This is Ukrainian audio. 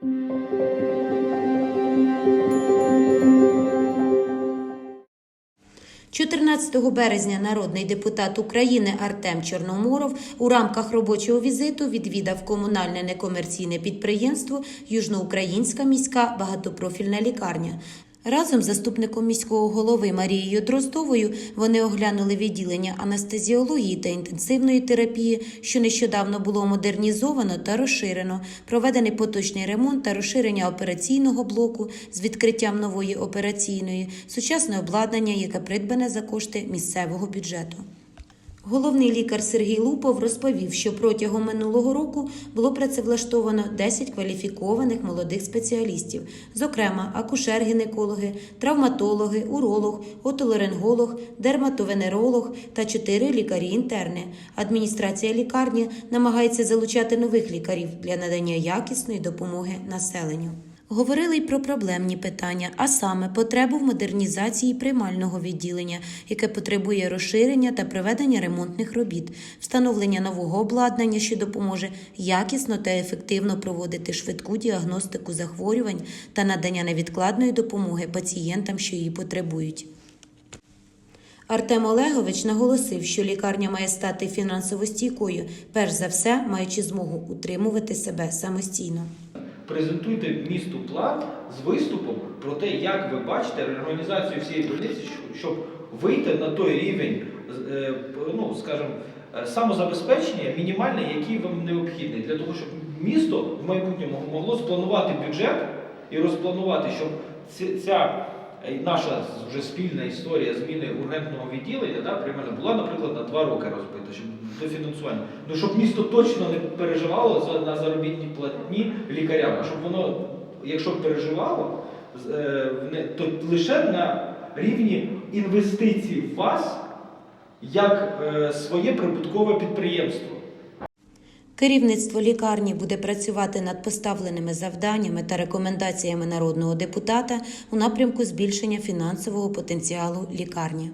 – 14 березня народний депутат України Артем Чорноморов у рамках робочого візиту відвідав комунальне некомерційне підприємство Южноукраїнська міська багатопрофільна лікарня. Разом з заступником міського голови Марією Дроздовою вони оглянули відділення анестезіології та інтенсивної терапії, що нещодавно було модернізовано та розширено, проведений поточний ремонт та розширення операційного блоку з відкриттям нової операційної, сучасне обладнання, яке придбане за кошти місцевого бюджету. Головний лікар Сергій Лупов розповів, що протягом минулого року було працевлаштовано 10 кваліфікованих молодих спеціалістів, зокрема акушер-гінекологи, травматологи, уролог, отоларинголог, дерматовенеролог та 4 лікарі-інтерни. Адміністрація лікарні намагається залучати нових лікарів для надання якісної допомоги населенню. Говорили й про проблемні питання, а саме потребу в модернізації приймального відділення, яке потребує розширення та проведення ремонтних робіт, встановлення нового обладнання, що допоможе якісно та ефективно проводити швидку діагностику захворювань та надання невідкладної допомоги пацієнтам, що її потребують. Артем Олегович наголосив, що лікарня має стати фінансово стійкою, перш за все маючи змогу утримувати себе самостійно. Презентуйте місту план з виступом про те, як ви бачите реорганізацію всієї больниці, щоб вийти на той рівень, е, ну скажімо, е, самозабезпечення мінімальне, який вам необхідний, для того, щоб місто в майбутньому могло спланувати бюджет і розпланувати, щоб ця наша вже спільна історія зміни ургентного відділення да, приймального, була, наприклад, на два роки розбита, щоб дофінансування. Ну щоб місто точно не переживало на заробітні платні лікарям, а щоб воно, якщо переживало, е, то лише на рівні інвестицій в вас як е, своє прибуткове підприємство. Керівництво лікарні буде працювати над поставленими завданнями та рекомендаціями народного депутата у напрямку збільшення фінансового потенціалу лікарні.